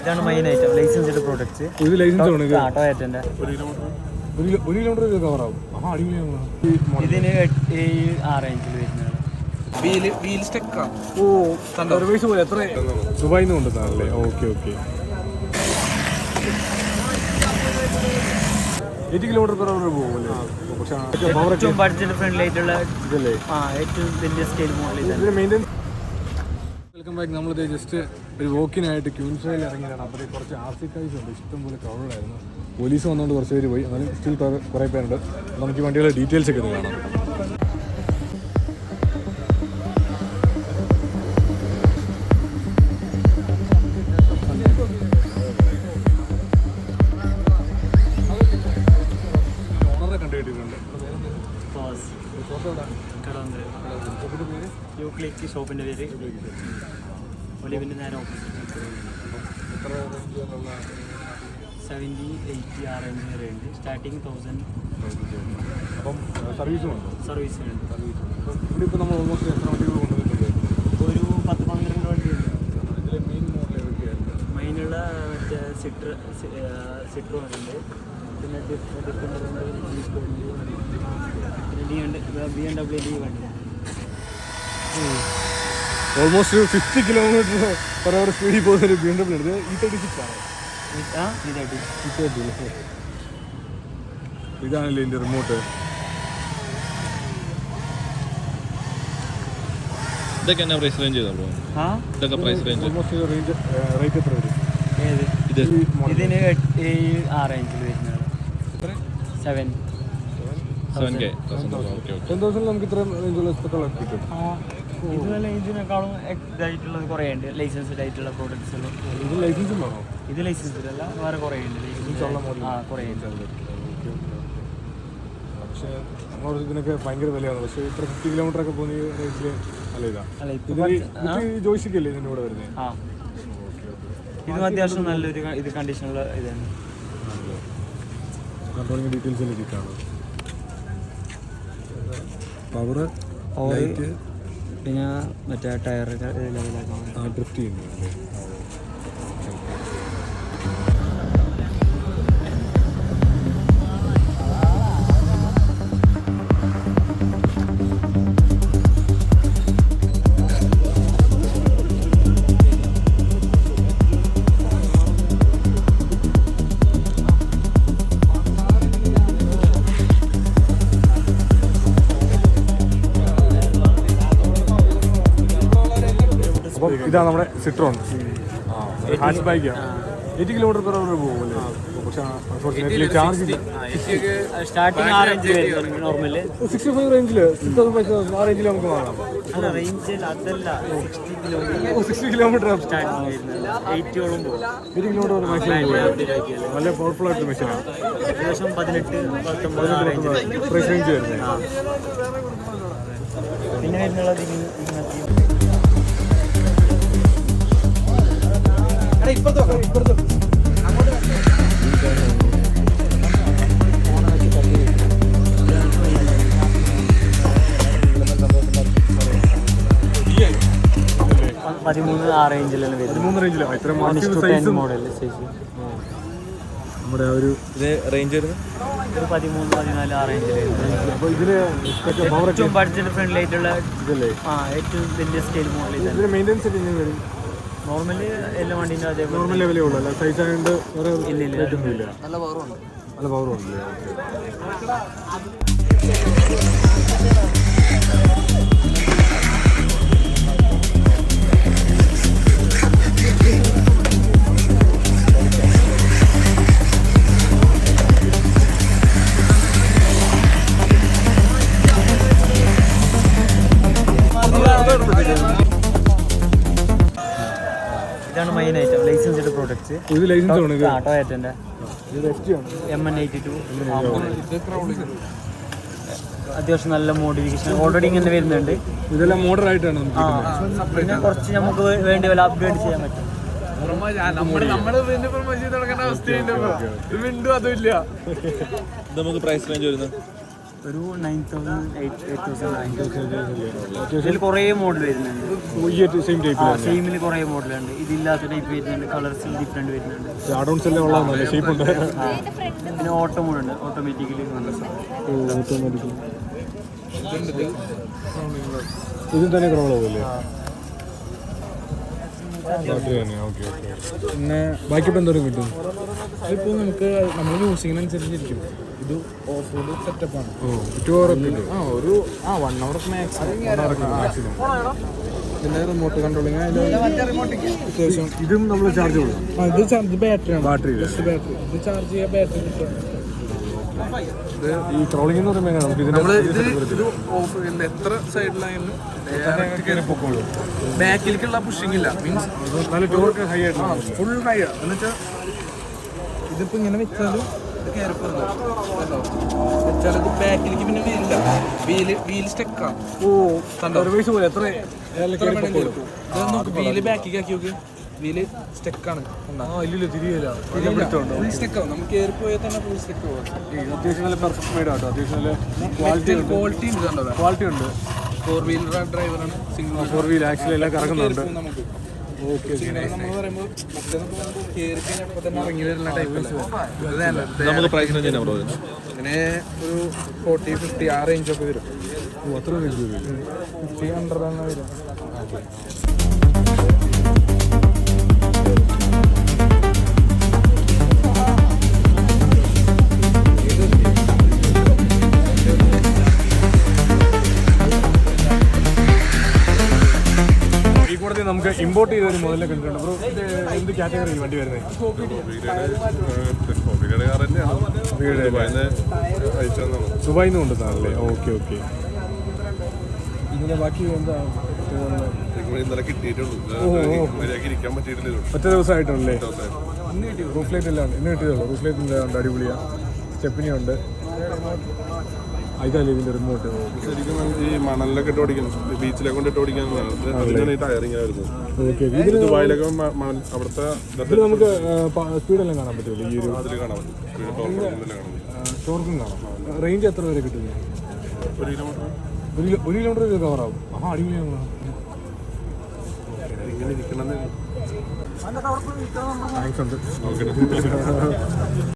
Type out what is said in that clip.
ഇതാണ് main item licensed products ഇത് licence ആണ് ഇത്. ടൊയറ്റന്റെ ഒരു കിലോമീറ്റർ ഒരു കിലോ- ഒരു കിലോമീറ്റർ കവർ ആവും. ഇതിന് ഏഴ് ആ റേഞ്ചിൽ വരുന്നത്. വീൽ വീൽ സ്റ്റെക്കാ ഓ സർവീസ് പോലെ. എത്ര? ദുബായിൽ നിന്ന് കൊണ്ടുവന്നല്ലേ okay okay. Eight kilometre per hour പോകുമല്ലേ? പക്ഷേ ഏറ്റവും ബഡ്ജറ്റ് ഫ്രണ്ട്ലി ആയിട്ടുള്ള ഇതല്ലേ? ആ ഏറ്റവും വലിയ scale model maintenance welcome back നമ്മളിത് ജസ്റ്റ് ഒരു വോക്കിനായിട്ട് ക്യൂൻസയിൽ ഇറങ്ങിയതാണ്. അപ്പോൾ കുറച്ച് ആർ സി കാഴ്ച ഉണ്ട് ഇഷ്ടം പോലെ ക്രൗഡായിരുന്നു പോലീസ് വന്നുകൊണ്ട് കുറച്ച് പേര് പോയി. എന്നാലും സ്റ്റിൽ കുറേ പേരുണ്ട്. നമുക്ക് വണ്ടിയുടെ ഡീറ്റെയിൽസ് ഒക്കെ ഇത് കാണാം. യൂക്ലിക്ക് ഷോപ്പിന്റെ പേര്? ഒലിവിന്റെ നേരെ ഓപ്പോസിറ്റ്. സെവന്റി എയ്റ്റി ആ റേഞ്ച് വരെ ഉണ്ട് സ്റ്റാർട്ടിങ് തൗസൻഡ് അപ്പം സർവീസും ഉണ്ട്? സർവീസ് ഉണ്ട്. ഇവിടെ ഇപ്പോൾ നമ്മൾ ഓൾമോസ്റ്റ് എത്ര വണ്ടികൾ കൊണ്ടുവന്നിട്ടുണ്ട് ഒരു പത്ത് പന്ത്രണ്ട് വണ്ടി ഉണ്ട്. മെയിൻ മോഡൽ ഏതൊക്കെയായിരുന്നു മെയിനുള്ള മറ്റേ സിട്ര സിട്രോ ഉണ്ട്. പിന്നെ different B M W D വണ്ടി. Almost fifty kilometre per hour സ്പീഡിൽ പോകുന്ന ഒരു ബി എം ഡബ്ല്യൂ ഉണ്ട്. ഈ തേർട്ടി സിക്സ് ആണ്. ഈ തേർട്ടി ഇതാണല്ലേ ഇതിന്റെ റിമോട്ട് ഇതൊക്കെ എന്നാ പ്രൈസ് റേഞ്ച് ചെയ്തോ ആ? ഇതൊക്കെ price range almost range rate എത്ര വരും? ഇത്. ഇതിന് ആ റേഞ്ചിൽ വരുന്നത്. Seven seven K ten thousand നമുക്ക് ഇത്ര റേഞ്ചുള്ള കിട്ടും. ഇതുപോലെ ഇതിനേക്കാളും ഇതായിട്ടുള്ളത് കുറേ ഉണ്ട് ലൈസൻസ്ഡ് ആയിട്ടുള്ള പ്രോഡക്ട്സ് ഉള്ളത് ഇത് ലൈസൻസ് ഉണ്ടോ? ഇത് ലൈസൻസ്ഡ് അല്ല വേറെ കുറേ ഉണ്ട് ലൈസൻസ് ഉള്ള model. ആ കുറേ ഉണ്ട് പക്ഷേ നമ്മളോട് ഇതിനൊക്കെ ഭയങ്കര വിലയാണ്. പക്ഷേ ഇത്ര ഫിഫ്റ്റി കിലോമീറ്റർ ഒക്കെ പോകുന്ന റേഞ്ചിൽ നല്ല ഇതാ. ഈ ജോയിസ്റ്റിക് അല്ലേ ഇതിന്റെ കൂടെ വരുന്നത് ആ. ഇതും അത്യാവശ്യം നല്ലൊരു ഇത് കണ്ടീഷനുള്ള ഇതാണ്. ഡീറ്റെയിൽസ് ഡീറ്റെയിൽസിലേക്ക് കാണും പവർ. ലൈറ്റ് പിന്നെ മറ്റേ ടയർ ലെവലാക്കാൻ ഡ്രിഫ്റ്റ് ചെയ്യുന്നുണ്ട്. ഇതാണ് നമ്മുടെ Citroen hatch bike eighty kilometre per hour പോകുമല്ലേ? പക്ഷേ അൺഫോർച്ചുനേറ്റ്ലി ചാർജ് സ്റ്റാർട്ടിങ് ആ റേഞ്ച് വരുന്നത് നോർമൽ സിക്സ്റ്റി ഫൈവ് റേഞ്ചിൽ സിക്സ് തൗസൻഡ് ഫൈവ് തൗസൻഡ് ആ റേഞ്ചിൽ നമുക്ക് വാങ്ങാം അല്ല റേഞ്ച് അതല്ല സിക്സ്റ്റി കിലോമീറ്റർ പോകും. എയ്റ്റി കിലോമീറ്റർ നല്ല പവർഫുൾ ആയിട്ട് മെഷീനാണ് ഏകദേശം പതിനെട്ട് പത്തൊമ്പത് ആ റേഞ്ച് പ്രൈസ് റേഞ്ച് വരുന്നത്. പിന്നെ വരുന്നുള്ളത് ഇങ്ങ- ഇങ്ങനത്തെ പ- പതിമൂന്ന് ആ റേഞ്ചിലാണ് വരുന്നത് മോഡൽ സൈസ് നമ്മുടെ ആ ഒരു ഇത് റേഞ്ച് വരുന്നത്? ഒരു പതിമൂന്ന് പതിനാല് ആ റേഞ്ചിൽ അപ്പോൾ ഇതിന് പവർ ഏറ്റവും ബഡ്ജറ്റ് ഫ്രണ്ട്ലി ആയിട്ടുള്ള ഇതല്ലേ? ആ ഏറ്റവും വലിയ സ്കെയിൽ മോഡൽ ഇതിന് മെയിന്റെനൻസ് വരും? നോർമലി എല്ലാ വണ്ടീന്റെ അതേപോലെ നോർമൽ ലെവലേ ഉള്ളൂ അല്ല? സൈസ് ആയതുകൊണ്ട് വേറെ ഇല്ല, ഇല്ല. ഇല്ല. നല്ല പവറുണ്ട് നല്ല പവറുണ്ടല്ലേ ഇതാണ് മെയിൻ ഐറ്റം ലൈസൻസ്ഡ് പ്രോഡക്ട്സ് ഇത് ലൈസൻസ് ആണ് ഇത്. ആ ടൊയറ്റന്റെ എം എൻ എയ്റ്റി ടു അത്യാവശ്യം നല്ല മോഡിഫിക്കേഷൻ ഓൾറെഡി ഇങ്ങനെ വരുന്നുണ്ട്. ഇതെല്ലാം മോഡൽ ആയിട്ടാണ് പിന്നെ കുറച്ച് നമുക്ക് വേണ്ടി വല്ല അപ്ഗ്രേഡ് ചെയ്യാൻ പറ്റും. അവസ്ഥയുണ്ട് അതും ഇല്ല നമുക്ക് പ്രൈസ് റേഞ്ച് വരുന്നത്? ഒരു nine thousand eight eight thousand ഇതിൽ കുറേ മോഡൽ വരുന്നുണ്ട്. സെയിം ടൈപ്പ് സെയിമിൽ കുറേ മോഡലുണ്ട് ഇതില്ലാത്ത ടൈപ്പ് വരുന്നുണ്ട്. കളേഴ്സിൽ ഡിഫറെന്റ് വരുന്നുണ്ട്. അഡോൺസ് എല്ലാം ഉള്ളതാണ് ഷേപ്പ് ഉണ്ട്. പിന്നെ ഓട്ടോ മോഡുണ്ട് ഓട്ടോമാറ്റിക്കലി ഓട്ടോമാറ്റിക് ഇതിൽ തന്നെ ക്രോളാവില്ലേ പിന്നെ ബാക്കി ഇപ്പം എന്തോരം കിട്ടും? ഇപ്പോൾ നമുക്ക് നമ്മൾ യൂസിങ്ങിനനുസരിച്ചിരിക്കും ഇത് ഓഫ് റോഡ് സെറ്റപ്പാണ് ഓ ടു അവർ ആ ഒരു ആ വൺ അവർ മാക്സിമം മാക്സിമം ഇതിന്റെ റിമോട്ട് കൺട്രോളിങ് അത്യാവശ്യം. ഇതും നമ്മൾ ചാർജ് കൊടുക്കും. ഇത് ചാർജ് ബാറ്ററിയാണ് ബാറ്ററി ബാറ്ററി ഇത് ചാർജ് ചെയ്യാൻ ബാറ്ററി കിട്ടും. ഈ ട്രോളിംഗ് എന്ന് പറയുമ്പോൾ നമുക്ക് നമ്മൾ ഇത് ഇത് ഓഫ് എത്ര സൈഡിലായാലും ബാക്കിലേക്കുള്ള പുഷിംഗ് ഇല്ല. മീൻസ് നല്ല ടോർക്ക് ഹൈ ആയിട്ട് ഫുൾ ഹൈ എന്ന് വെച്ചാൽ ഇതിപ്പോ ഇങ്ങനെ വെച്ചാലും ഇത് വെച്ചാൽ ഇത് ബാക്കിലേക്ക് പിന്നെ വീലില്ല വീൽ വീൽ സ്റ്റെക്കാണ് ഓ സർവീസ് പോലെ. എത്ര ഇത് നോക്ക് വീൽ ബാക്കിലേക്ക് ആക്കി നോക്ക്. വീൽ സ്റ്റെക്കാണ്. ആ ഇല്ലില്ല തിരിയില്ല. ഫുൾ സ്റ്റെക്കാവും നമുക്ക് കയറി പോയാൽ തന്നെ ഫുൾ സ്റ്റെക്ക് പോകാം അത്യാവശ്യം നല്ല പെർഫെക്റ്റ് മെയ്ഡ് ആട്ടോ. അത്യാവശ്യം നല്ല ക്വാളിറ്റി ഉണ്ട്. ക്വാളിറ്റി ഉണ്ട് കണ്ടോ? ക്വാളിറ്റി ഉണ്ട്. ഫോർ വീലർ ഡ്രൈവറാണ് സിംഗിൾ ഫോർ വീൽ ആക്ച്വലി എല്ലാം കറങ്ങുന്നുണ്ട്. നമുക്ക്. നമുക്ക് പ്രൈസ് റേഞ്ച് അങ്ങനെ ഒരു ഫോർട്ടി ഫിഫ്റ്റി ആ റേഞ്ചൊക്കെ വരും. അത്ര റേഞ്ച് വരും. ഫിഫ്റ്റി ഹൺഡ്രഡ് ആണ് വരും. നമുക്ക് ഇമ്പോർട്ട് ചെയ്ത ഒരു മുതലേ കണ്ടിട്ടുണ്ട്. ബ്രോ ഇത് എന്ത് കാറ്റഗറിയിൽ വണ്ടി വരുന്നത്? ദുബായിൽ നിന്ന് കൊണ്ടുവന്നാണല്ലേ? Okay okay. ഇതിന്റെ ബാക്കി എന്താ? ഇന്നലെ കിട്ടിയിട്ടുള്ളൂ ഒറ്റ ദിവസമായിട്ടുണ്ടല്ലേ? റൂഫ് ലൈറ്റ് എല്ലാം ഇന്ന് കിട്ടിയതുള്ളൂ റൂഫ് ലൈറ്റ് ഉണ്ട് അടിപൊളിയാ. സ്റ്റെപ്പിനി ഉണ്ട്. ഇതല്ലേ ഇതിന്റെ റിമോട്ട്. ശരിക്കും നമുക്ക് ഈ മണലിലൊക്കെ ഇട്ട് ഓടിക്കണം ബീച്ചിലൊക്കെ കൊണ്ട് ഇട്ട് ഇത് അതിനാണ് ഈ ടയറിങ് വരുന്നത് ഓക്കെ ഇത് ദുബായിലൊക്കെ അവിടുത്തെ ഇതിൽ നമുക്ക് സ്പീഡെല്ലാം കാണാൻ പറ്റുമല്ലോ ഈ ഒരു അതിൽ കാണാൻ പറ്റും. ഷോർക്കും കാണാം. റേഞ്ച് എത്ര വരെ കിട്ടുന്നു? ഒരു കിലോമീറ്റർ. ഒരു കിലോ ഒരു കിലോമീറ്റർ കവർ ആവും. ആ അടിപൊളിയാണ് ഇങ്ങനെ ഇരിക്കണമെന്ന് താങ്ക്സ് ഉണ്ട്.